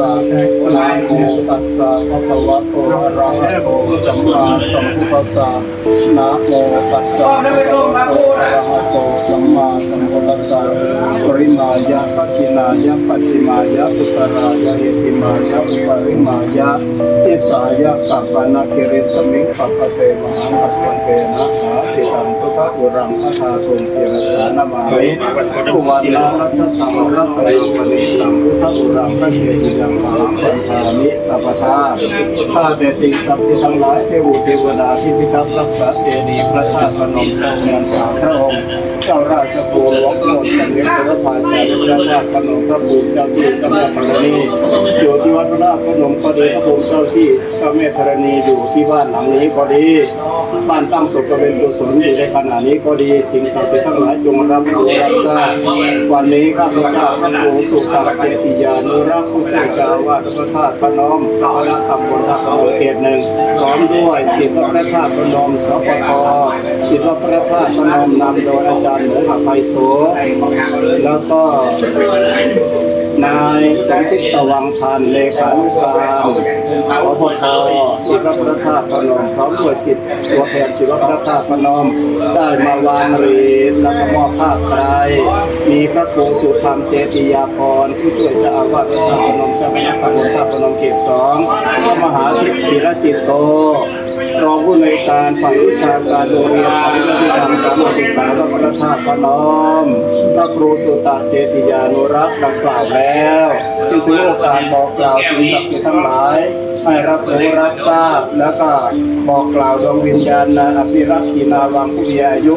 สะนะโมตัสสะภะคะวะโตอะระหะโตสัมมาสัมพุทธัสสะนะโมตัสสะภะคะวะโต อะระหะโตสัมมาสัมพุทธัสสะปริมายะปัจจินายะปัจจิมายะอุตรายะเยติมายะอุปริมายะอิสายะกัปปนะกิริสมิงปัปปะเตมหังปัสสังเกนะหาติตังพุทธอุรังพัทธาตุงเสียรสานามามิสุวรรณรัชธรรมรัตนังปณิสังพุทธอุรังพระเกจิยังมหังปัญญามิสัพพทาข้าแต่สิ่งศักดิ์สิทธิ์ทั้งหลายเทวุเทวดาที่พิทักษ์รักษาเจดีย์พระธาตุพนมเจ้าเมืองสามพระ ะองค์เจ้าราชโกหลวงโปรดสมเด็จพระพาจารย์พระธาตุพนมพระภูมิเจ้าที่เจ้าแม่ธรณีอยู่ที่วัดพระธาตุพนมก็ดีพระภูมิเจ้าที่เจ้าแม่ธรณีอยู่ที่บ้านหลังนี้ก็ดี บ้านตั้งศพก็เป็นกุศลอยู่ในขณะนี้ก็ดีสิ่งศักดิ์สิทธิ์ทั้งหลายจงรับรู้รับทราบวันนี้ข้าพเจ้าพระครูสุตเจติยานุรักษ์ผู้ช่วยเจ้าวาสพระธาตุพนมพระคณะตำบลท่าพนมเขตหนึ่ง พร้อมด้วยศิษย์วัดพระธาตุพนมสปทศิษย์วัดพระธาตุพนมนำโดยอาจารย์หมูหักไพโสแล้วก็ นายสมคิดตะวังพันธ์เลขานุการสพทศิลปพระธาตุพนมพร้อมด้วยสิทธิ์ตัวแทนศิลปพระธาตุพนม ได้มาวางเหรียญแล้วก็มอบภาพไตรมีพระครูสุธรรมเจติยาพรผู้ช่วยเจ้าอาวาสพระธาตุพนมเจ้าคณะตำบลท่าพนมเขตสองพระมหาทิพย์ธีรจิตโต รองผู้ในการฝ่ายวิชาการโรงเรียนปฏิบัติธรรมสามัญศึกษาวัดพระธาตุพนมพระครูสุตะเจติยานุรักษ์ดังกล่าวแล้วจึงถือโอกาสบอกกล่าวสิ่งศักดิ์สิทธิ์ทั้งหลายให้รับรู้รับทราบแล้วก็บอกกล่าวดวงวิญญาณนาอภิรักษ์ขีนาวังผู้มีอายุ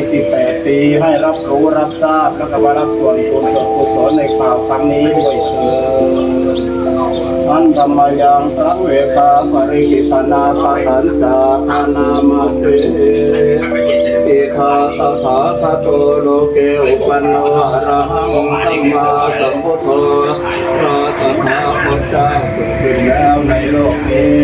48 ปี ให้รับรู้รับทราบแล้วก็มารับส่วนบุญส่วนกุศลในข่าวครั้งนี้ด้วยเถิด อันธรรมยังสังเวคาปริกิธนาปะทันจาพานามาสิเอิทาตถาคโตโลเกอุปนโนอะระหังสัมมาสัมพุทโธพระตถาคตเจ้าเกิดขึ้นแล้วในโลกนี้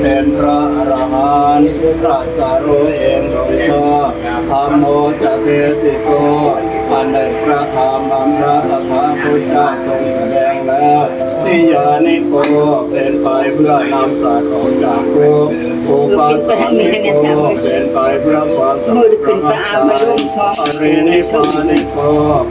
เป็นพระอรหันต์ผู้ตรัสารู้เองโดยชอบ ธรรมโมจะเทสิโกอันในพระธรรมอันพระตถาคตเจ้าทรงแสดงแล้วนิยานิโกเป็นไปเพื่อนำสัตว์ออกจากทุกข์ อุปาสานิโกเป็นไปเพื่อความสงบระงับใจอรินิพพานิโก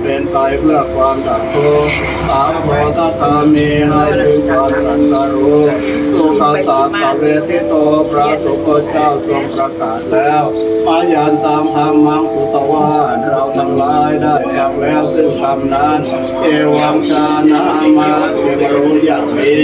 เป็นไปเพื่อความดับทุกข์สามโพธคามีให้ถึงความตรัสรู้สุขตาภเวทิโตพระสุคตเจ้าทรงประกาศแล้วมายันตามธรรมังสุตวาทเราทั้งหลายได้ฟังแล้วซึ่งธรรมนั้น เอวังชานามาจึ งรู้อย่างนี้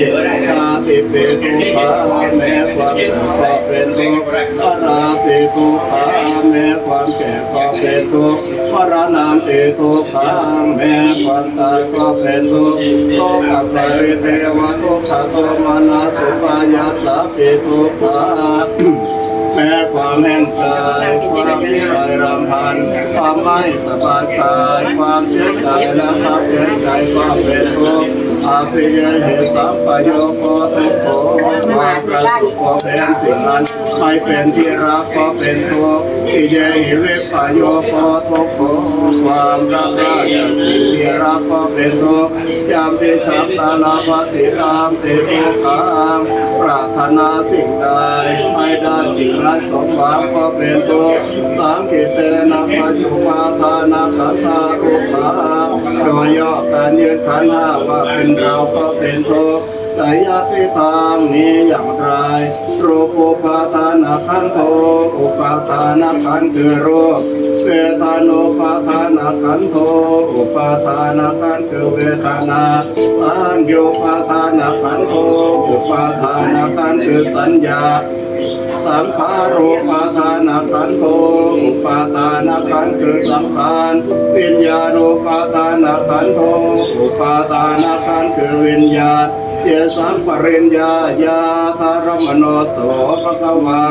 ชาติเปตุภาแม้ความเกิดก็เป็นทุกข์ชราเปตุภาแม้ความแก่ก็เป็นทุกข์มรณะเปตุภาแม้ความตายก็เป็นทุกข์โสกัปริเทวทุกขโทมนาสุปายาสาเปตุภาแม้ความแห้งใจความพิไรรำพัน ความไม่สบายกาย ความเสียใจและความเสียใจก็เป็นทุกข์ อาภิยเหสัมปโยโคทุกโขความประสุขก็เป็นสิ่งนั้นไม่เป็นที่รักก็เป็นทุกข์อิเยหิเวปโยโคทุกโขความรักราชสิ่งที่รักก็เป็นทุกข์ยามที่ฉันตาลาปฏิตามเติทุกขังปรารถนาสิ่งใดไม่ได้สิ่งนั้นสมหวังก็เป็นทุกข์สังเกตนะปัจจุปาทานาขันธาทุก ยย่อการยึดขันห้าว่าเป็นเราก็เป็นทุกข์สายติทางนี้อย่างไรรูปุปาทานขันโทอุปาทานขันคือรูปเวทานุปาทานขันโทอุปาทานขันคือเวทนาสัญโยปาทานขันโทอุปาทานขันคือสัญญา สังขารูปาทานาขันโทอุปาทานาขันคือสังขารวิญญาณุปาทานาขันโทอุปาทานาขันคือวิญญาณ เยสังปริญญาญาธารมโนโสภะควา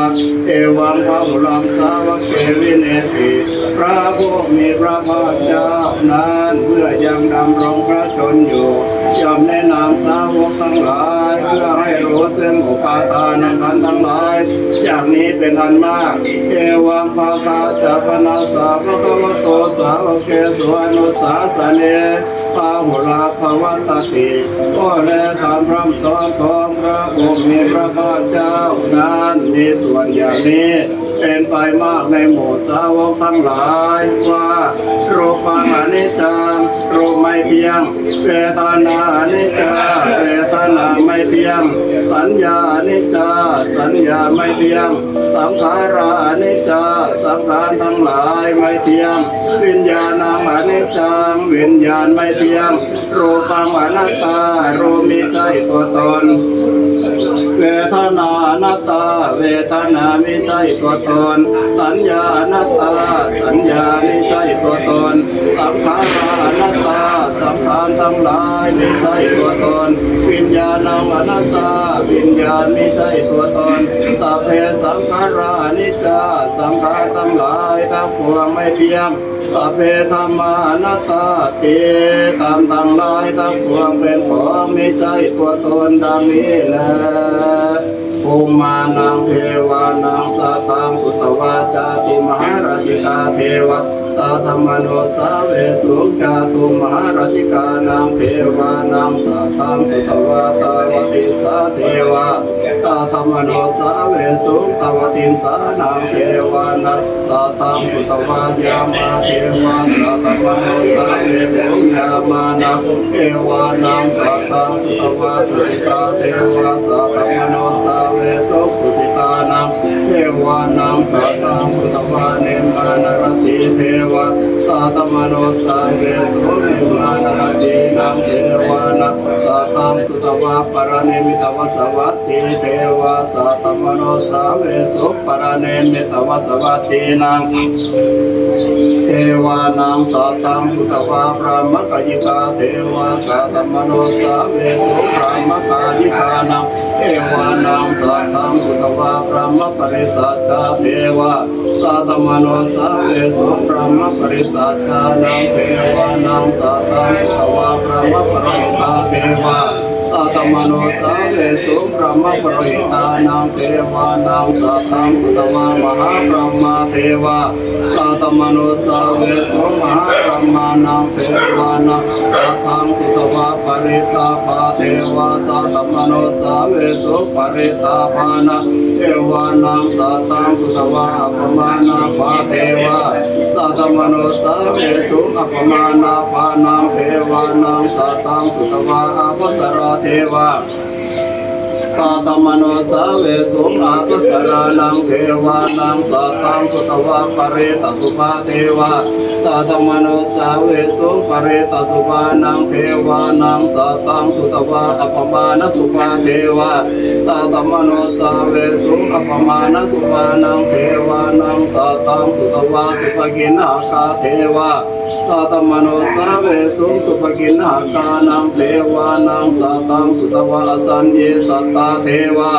เอวังพระบุรังสาวกเกวิเนติพระผู้มีพระภาคเจ้านั้นเมื่อยังดำรงพระชนอยู่ย่อมแนะนำสาวกทั้งหลาย เพื่อให้รู้ซึ่งอุปาทานขันทั้งหลาย อย่างนี้เป็นอันมาก เอวังภาคาจะพนาสาภะคะวโตสาวกเกสวนุสาสเน พาหุลาภวัตติก็แลคำพร่ำสอนของพระภูมิพระภาคเจ้านั้นมีส่วนอย่างนี้ เป็นไปมากในหมู่สาวกทั้งหลายว่ารูปังอนิจจังรูปไม่เที่ยงเวทนาอนิจจาเวทนาไม่เที่ยง สัญญาอนิจจาสัญญาไม่เที่ยง สังขาราอนิจจาสังขารทั้งหลายไม่เที่ยง วิญญาณังอนิจจังวิญญาณไม่เที่ยงรูปังอนัตตารูมิใช่ตัวตน เวทนาอนัตตา เวทนาไม่ใช่ตัวตนสัญญาอนัตตา สัญญาไม่ใช่ตัวตน สังขาราอนัตตา สังขารทั้งหลายไม่ใช่ตัวตน วิญญาณังอนัตตา วิญญาณไม่ใช่ตัวตน สัพเพสังขารานิจจา สังขารทั้งหลายทั้งปวงไม่เที่ยงสัพเพธรรมานัตตาเตตามทั้งหลายทั้งปวงเป็นของไม่ใช่ตัวตนดังนี้แล ภูมานังเทวานังสัทธังสุตวาจาตุมหาราชิกาเทวะสัทธมโนสาเวสุจาตุมหาราชิกานังเทวานังสัทธังสุตวาตาวติสา เทวะสัทธมโนสาเวสุตวตินสานังเทวานัสัทธังสุตวายามาเทวะสัทธมโนสาเวสุยามานังเทวานังสัทธังสุตวาสุสิตาเทวะสัทธมโนสาเวสุสุสิตานัง วานังสัทธังสุตวาเนมานรติเทวะสัทธมโนสาเวสุเนมานรตินังเทวานังสัทธังสุตวาปรเนมิตวสวัตติเทวะสัทธมโนสาเวสุปรเนมิตวสวัตตินังเทวานังสัตตังพุทธวาพระมกยิกาเทวาสัตมโนสาเวสุพระมกยิกานังเทวานังสัตตังพุทธวาพระมปริสัจจเทวะสัตตมโนสาเพสุพรหมปริสัจจานังเทวานังสัตตังสุขวาพระมปริตาเทวา สัตมโนสาเวสุพระมะปรหิตานังเทวานังสัตตังสุตมามหาพรหมาเทวาสัตมโนสาเวสุมหาพรหมานังเทวานังสัตตังสุตวาปริตาภาเทวาสัตมโนสาเวสุปริตาภานังเทวานังสัตตังสุตวาอัปมานาภาเทวา ตมโนสาเวสุอัปมานาปานังเทวานังสัตตังสุตวาอัสราเทวา สัตมโนสาเวสุอาปสรานังเทวานังสัตตังสุตวะปเรตสุภาเทวาสัตมโนสาเวสุปเรตสุภานังเทวานังสัตตังสุตวะอัปมาณสุภาเทวาสัตมโนสาเวสุอัปมาณสุภานังเทวานังสัตตังสุตวะสุภกินาคาเทวา สัตมโนสาเวสุสุภกินหากานังเทวานังสัตตังสุตวะอสัญเยสัตตาเทวา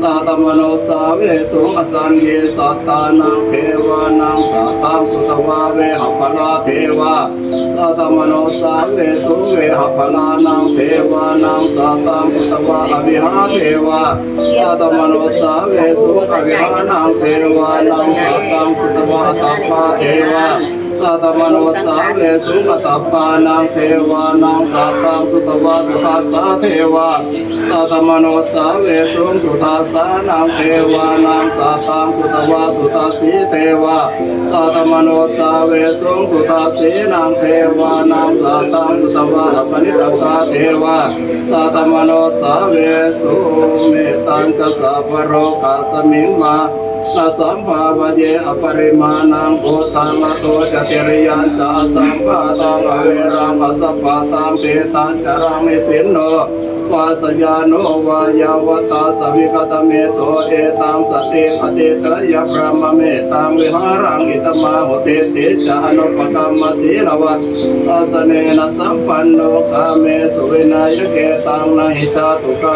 สัตมโนสาเวสุอสัญเยสัตตานังเทวานังสัตตังสุตวะเวหปลาเทวาสัตมโนสาเวสุเวหปลานังเทวานังสัตตังสุตวะอวิหาเทวาสัตมโนสาเวสุอวิหานังเทวานังสัตตังสุตวะตัปปาเทวา สัตมโนสาเวสุปตปานังเทวานังสัตตังสุตวาสุทัสสะเทวาสัตมโนสาเวสุสุทัสสะนังเทวานังสัตตังสุตวาสุทัสสีเทวาสัตมโนสาเวสุสุทัสสีนังเทวานังสัตตังสุตวาอปนิตกาเทวาสัตมโนสาเวสุเมตังจะสัพพโรกาสมิงมา อาสัมภาวะเยอปริมาณังโพตังละโตจะเตริยันจาสัมภาตังอเวรังอสัพพะตังเปตังจารังนิสินโนวาสยานุวายาวตาสวิกตเมโตเอตังสติเตตังวิหารังอิตมาหุติติจานุปกรรมศีลวัตอาสเนนะสัมปันโน กาเมสุวินายเกตังนะหิจาตุกา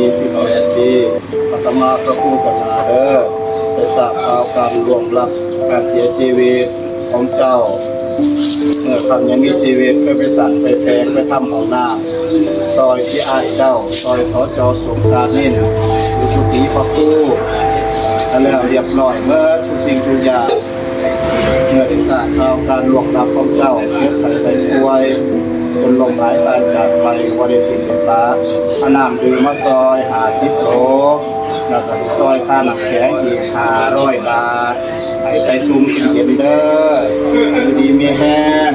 ีสิบแปีปัตมาพระผู้สนาเด้อได้ทราบข่าวการรวมรับการเสียชีวิตของเจ้าเมื่อคำยังมีชีวิตเคยไปสั่งไปแพงไปทำของน้ำซอยที่อ้ายเจ้า ซอยสอจอสงการนิ่นอยู่ทุกีพระคู่อันแล้วเรียบร้อยเมื่อทุกสิ่งทุกอย่างเมื่อได้ทราบข่าวการลวงรับของเจ้าเก็บไข่ได้ป่วย คนลมหายตายจากไปวริทินเป็นตาเอาน้ำดื่มมาซอยหาสิบโลแล้วก็ที่ซอยค่าหนักแข็งอีกหาร้อยบาทให้ไตซุ่มกินเย็นเด้ออยู่ดีมีแห้ง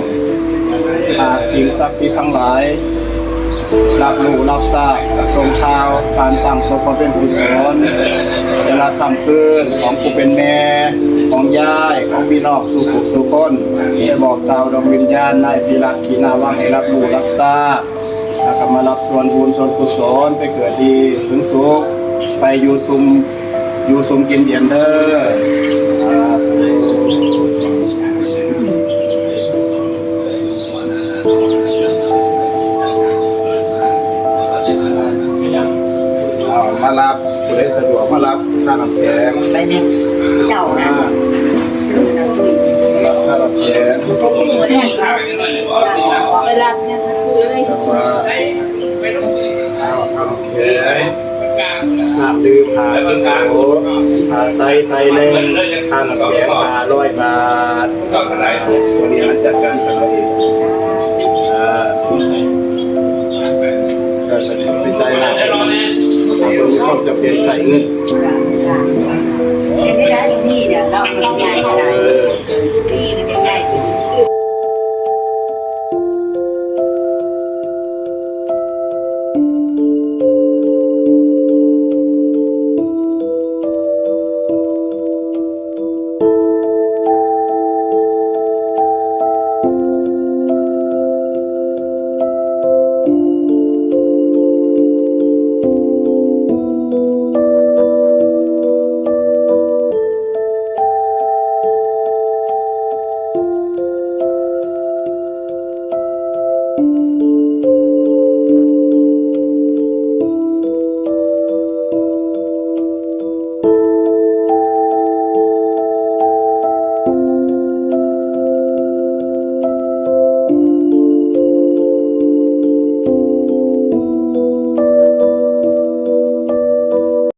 หากสิ่งศักดิ์สิทธิ์ทั้งหลายรับรู้รับทราบทรงข่าการตั้งศพมเป็นกุศลเวลาคำคืนของผู้เป็นแม่ ของยายของพี่น้องสุขุสุคนที่บอกกล่าวดวงวิญญาณนายพิรักขีนาวังให้รับรู้รับทราบแล้วก็มารับส่วนบุญส่วนกุศลไปเกิดดีถึงสุขไปอยู่ซุมอยู่ซุมกินเดียนเด้อสาธุเอามารับผู้ใดสะดวกมารับค่าน้ำแข็งไปเนี่ย เจ้านะอ่ารับค่าน้ำแข็งเวลาเนี่ยคือเลยแล้วก็เอาค่าน้ำแข็งน้ำดื่มหาสิบโหหาไตไตหนึ่งค่าน้ำแข็งหาร้อยบาทวันนี้มันจัดการกันเราเองอ่าก็เป็นใจหนักมีควาจำเป็นใส่เงิน เดี๋ยวนี้ได้ที่เดี๋ยวเราเป็นยายอะไร เออ